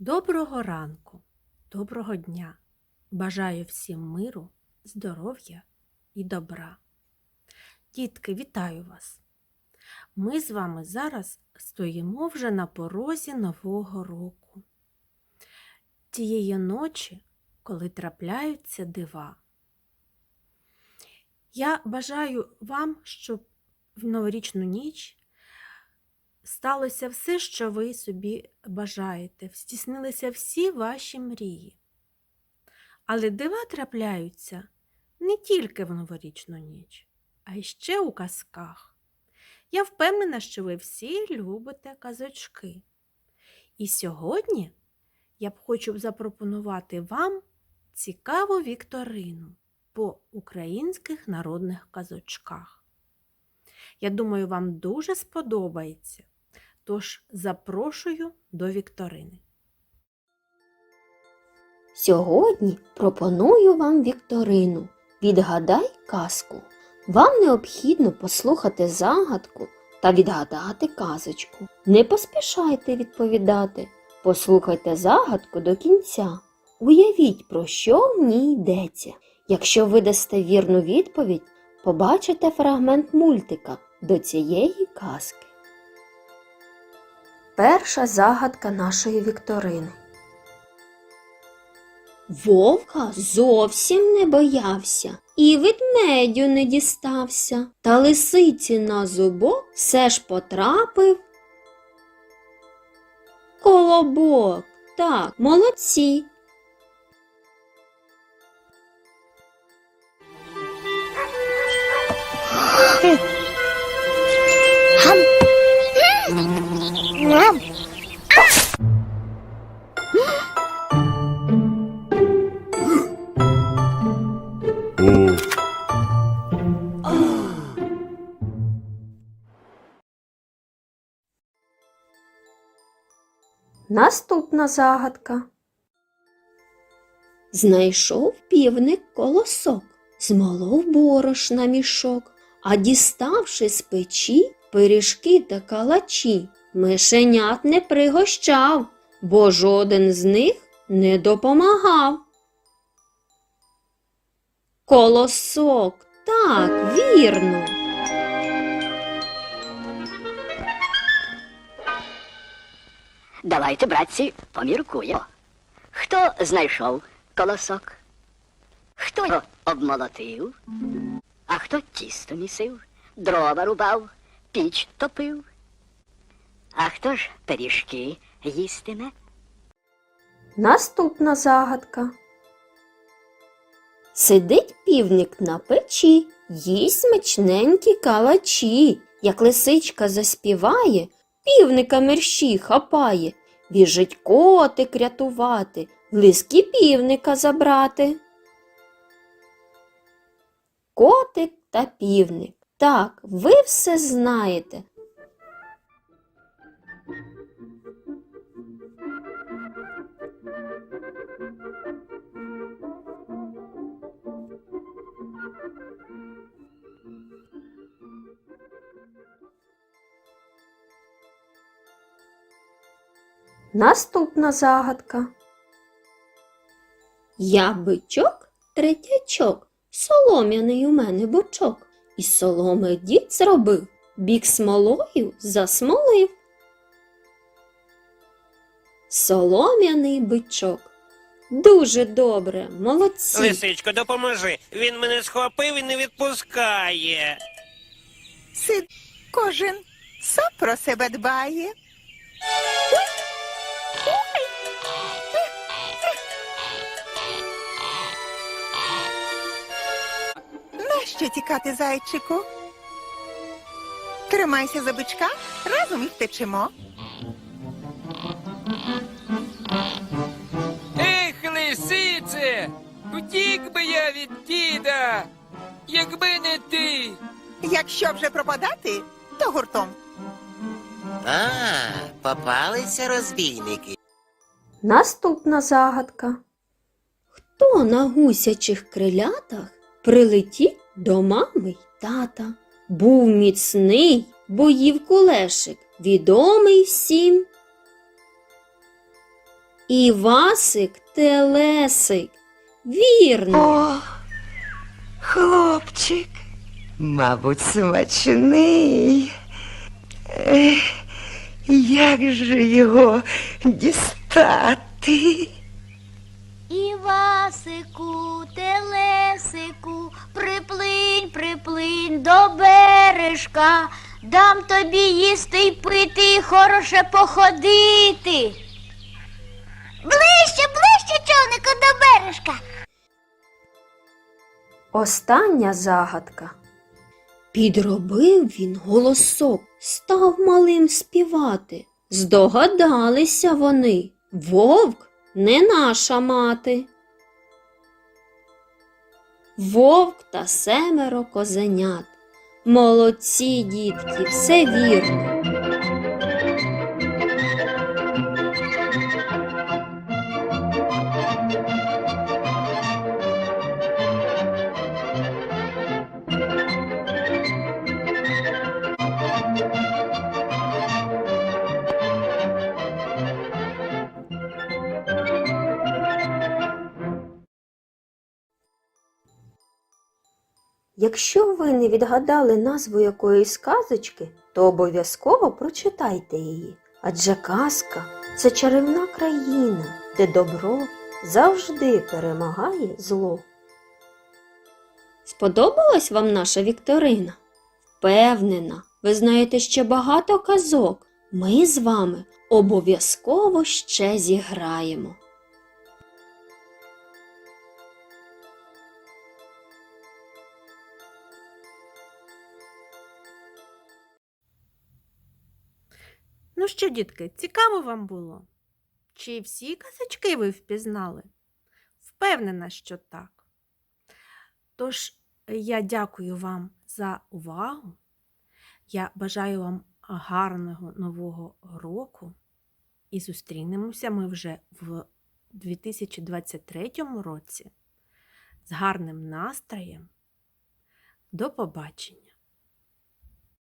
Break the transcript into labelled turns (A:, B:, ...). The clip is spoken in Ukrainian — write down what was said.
A: Доброго ранку, доброго дня. Бажаю всім миру, здоров'я і добра. Дітки, вітаю вас! Ми з вами зараз стоїмо вже на порозі Нового року. Тієї ночі, коли трапляються дива. Я бажаю вам, щоб в новорічну ніч сталося все, що ви собі бажаєте, здійснилися всі ваші мрії. Але дива трапляються не тільки в новорічну ніч, а й ще у казках. Я впевнена, що ви всі любите казочки. І сьогодні я б хочу запропонувати вам цікаву вікторину по українських народних казочках. Я думаю, вам дуже сподобається. Тож запрошую до вікторини.
B: Сьогодні пропоную вам вікторину. Відгадай казку. Вам необхідно послухати загадку та відгадати казочку. Не поспішайте відповідати. Послухайте загадку до кінця. Уявіть, про що в ній йдеться. Якщо ви дасте вірну відповідь, побачите фрагмент мультика до цієї казки. Перша загадка нашої вікторини. Вовка зовсім не боявся і ведмедю не дістався, та лисиці на зубок все ж потрапив. Колобок, так, молодці. Наступна загадка. Знайшов півник колосок, змолов борошна мішок, а діставши з печі пиріжки та калачі, мишенят не пригощав, бо жоден з них не допомагав. Колосок, так, вірно.
C: Давайте, братці, поміркуємо. Хто знайшов колосок? Хто його обмолотив? А хто тісто місив, дрова рубав, піч топив? А хто ж пиріжки їстиме?
B: Наступна загадка. Сидить півник на печі, їсть смачненькі калачі. Як лисичка заспіває, півника мерщій хапає, біжить котик рятувати, лиски півника забрати. Котик та півник. Так, ви все знаєте. Наступна загадка. Я бичок, третячок, солом'яний у мене бочок. Із соломи дід зробив, бік смолою засмолив. Солом'яний бичок. Дуже добре, молодці.
D: Лисичко, допоможи. Він мене схопив і не відпускає.
E: Сид кожен сам про себе дбає. Нащо тікати, зайчику? Тримайся за бичка, разом і втечемо.
F: Ех, лисице, втік би я від діда, якби не ти.
E: Якщо вже пропадати, то гуртом.
G: А, попалися розбійники.
B: Наступна загадка. Хто на гусячих крилятах прилетів до мами й тата? Був міцний, бо їв кулешик, відомий всім. Івасик Телесик. Вірно.
H: О, хлопчик, мабуть, смачний. Ех, як же його дістати?
I: Івасику, телесику, до бережка, дам тобі їсти й пити, і хороше походити. Ближче, ближче, човнику, до бережка.
B: Остання загадка. Підробив він голосок, став малим співати. Здогадалися вони. Вовк не наша мати. Вовк та семеро козенят. Молодці, дітки, все вірно. Якщо ви не відгадали назву якоїсь казочки, то обов'язково прочитайте її. Адже казка це чарівна країна, де добро завжди перемагає зло. Сподобалась вам наша Вікторина? Впевнена, ви знаєте ще багато казок. Ми з вами обов'язково ще зіграємо.
A: Ну що, дітки, цікаво вам було? Чи всі казочки ви впізнали? Впевнена, що так. Тож я дякую вам за увагу. Я бажаю вам гарного нового року і зустрінемося ми вже в 2023 році з гарним настроєм. До побачення!